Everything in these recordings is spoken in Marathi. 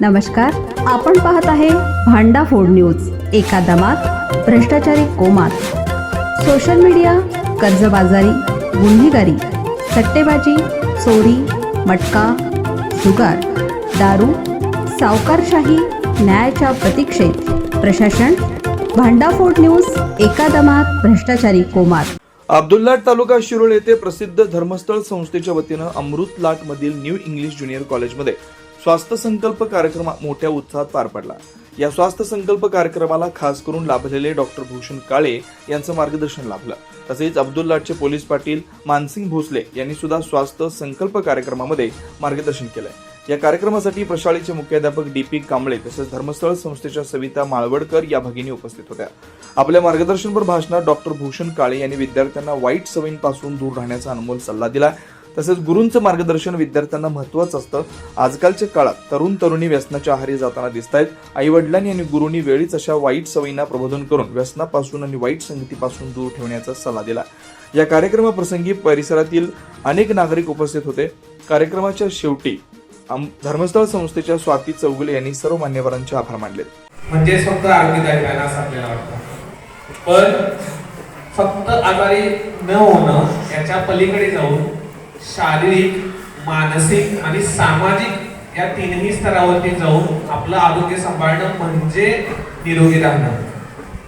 नमस्कार आपण पाहत आहे भांडा फोड न्यूज एका दमात भ्रष्टाचारी कोमात. सोशल मीडिया कर्जबाजारी गुन्हेगारी सट्टेबाजी चोरी मटका जुगार दारू सावकारशाही न्यायाच्या प्रतीक्षेत. प्रशासन भांडाफोड न्यूज एका दमात भ्रष्टाचारी कोमात. अब्दुल्लाट तालुका शिरोळ येथे प्रसिद्ध धर्मस्थळ संस्थेच्या वतीनं अमृत लाट मधील न्यू इंग्लिश ज्युनियर कॉलेजमध्ये स्वास्थ्य संकल्प कार्यक्रम मोठ्या उत्साहात पार पडला. या स्वास्थ्य संकल्प कार्यक्रमाला खास करून लाभलेले डॉक्टर भूषण काळे यांचं मार्गदर्शन लाभलं. तसेच अब्दुल्लाटचे पोलीस पाटील मानसिंग भोसले यांनी सुद्धा स्वास्थ्य संकल्प कार्यक्रमामध्ये मार्गदर्शन केलंय. या कार्यक्रमासाठी प्रशाळेचे मुख्याध्यापक डी पी कांबळे तसेच धर्मस्थळ संस्थेच्या सविता माळवडकर या भगिनी उपस्थित होत्या. आपल्या मार्गदर्शनपर भाषणात डॉक्टर भूषण काळे यांनी विद्यार्थ्यांना वाईट सवयींपासून दूर राहण्याचा अनमोल सल्ला दिला. तसेच गुरूंचं मार्गदर्शन विद्यार्थ्यांना महत्वाचं असतं. आजकालच्या काळात तरुण तरुणी व्यसनाच्या आहारी जाताना दिसत आहेत आई वडिलांनी आणि गुरुंनी वेळीच अशा वाईट सवयींना प्रबोधन करून व्यसनापासून आणि वाईट संगतीपासून दूर ठेवण्याचा सल्ला दिला. या कार्यक्रमाप्रसंगी परिसरातील अनेक नागरिक उपस्थित होते. कार्यक्रमाच्या शेवटी धर्मस्थळ संस्थेच्या स्वाती चौगुले यांनी सर्व मान्यवरांचे आभार मानले. म्हणजे फक्त आरतीदायक आहे असं आपल्याला वाटतं. पण फक्त आजारी न होणं याच्या पलीकडे जाऊन शारीरिक मानसिक आणि सामाजिक या तीनही स्तरावरती जाऊन आपलं आरोग्य सांभाळणं म्हणजे निरोगी राहणं.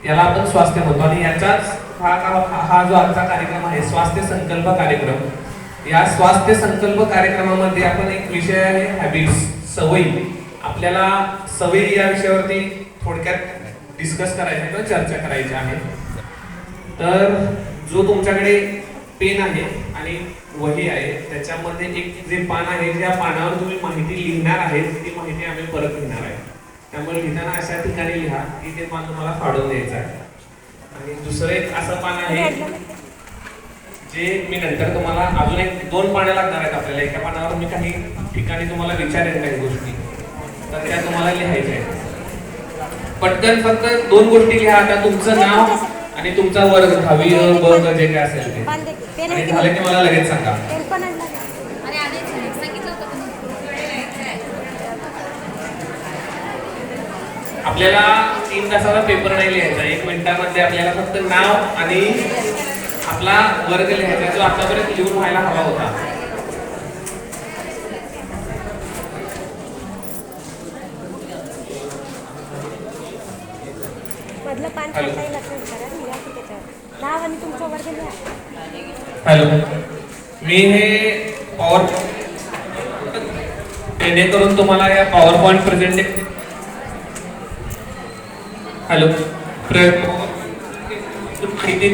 याला आपण स्वास्थ्य म्हणतो. आणि याचाच हा हा- जो आजचा कार्यक्रम आहे स्वास्थ्य संकल्प कार्यक्रम या स्वास्थ्य संकल्प कार्यक्रमामध्ये आपण एक विषय आहे हॅबिट्स सवयी. आपल्याला सवयी या विषयावरती थोडक्यात डिस्कस करायचं आहे किंवा चर्चा करायची आहे. तर जो तुमच्याकडे पेन आहे आणि वही आहे. त्याच्यामध्ये एक जे पान आहे ज्या पानावर तुम्ही माहिती लिहिणार आहे ती माहिती आम्ही परत लिहिणार आहे. त्यामुळे लिहिताना अशा ठिकाणी लिहा की ते पान तुम्हाला फाडून द्यायचं आहे. आणि दुसरं एक असं पान आहे जे मी नंतर तुम्हाला अजून एक दोन पाने लागणार आहेत आपल्याला. एका पानावर मी काही ठिकाणी तुम्हाला विचारेन काही गोष्टी. तर त्या तुम्हाला लिहायच्या आहेत. पटकन फक्त दोन गोष्टी लिहा. आता तुमचं नाव आणि तुमचा वर्ग दहावी क जे काय असेल ते. आणि झालं की मला लगेच सांगा. अरे आधीच सांगितलं होतं आपल्याला तीन तासाचा पेपर नाही लिहायचा. एक मिनिटामध्ये आपल्याला फक्त नाव आणि आपला वर्ग लिहायचा जो आतापर्यंत लिहून व्हायला हवा होता. मधलं पान हॅलो. खाताही लक्षात करा लिहा की त्याच्यावर. नाव आणि तुमचा वर्ग लिहा हॅलो. मी हे पॉवर जेणेकरून तुम्हाला या पॉवर पॉईंट प्रेझेंट हॅलो माहिती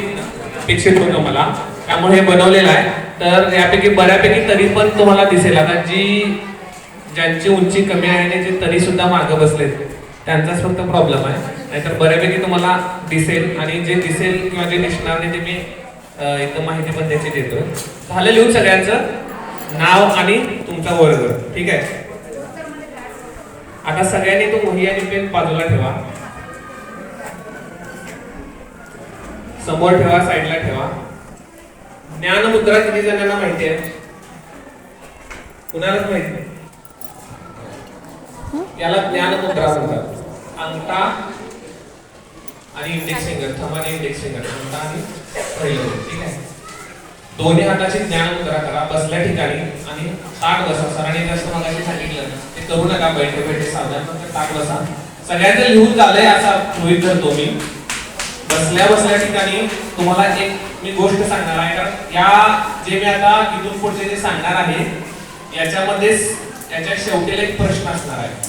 अपेक्षित होतं मला. त्यामुळे हे बनवलेलं आहे. तर यापैकी बऱ्यापैकी तरी पण तुम्हाला दिसेल. आता जी ज्यांची उंची कमी आहे आणि जे तरी सुद्धा मागं बसलेत त्यांचाच फक्त प्रॉब्लेम आहे. नाहीतर बऱ्यापैकी तुम्हाला दिसेल आणि जे दिसेल किंवा जे दिसणार नाही ते मी अं, इथं माहिती पण त्याची देतो झालं लिहून सगळ्यांचं. नाव आणि तुमचा वर्ग. ठीक आहे? आता सगळ्यांनी तो वही आणि पेन बाजूला ठेवा. समोर ठेवा साईडला ठेवा. ज्ञानमुद्रा किती जणांना माहिती आहे? कुणालाच माहीत नाही? याला ज्ञानमुद्रा म्हणतात. अंगठा आणि इंडेक्स फिंगर थंब आणि इंडेक्स फिंगर अंगठा आणि पहिलं ठीक आहे? दोन्ही हाताची ज्ञानमुद्रा करा बसल्या ठिकाणी आणि ताट बसा. सरांनी जास्त मगाशी सांगितलं ते करू नका बैठे बैठे सावधान फक्त ताट बसा. सगळ्यांचं लिहून झालंय असा गृहीत धरतो मी. बसल्या बसल्या ठिकाणी तुम्हाला एक मी गोष्ट सांगणार आहे कारण या जे मी आता इथून पुढचे जे सांगणार आहे याच्यामध्येच याच्या शेवटीला एक प्रश्न असणार आहे.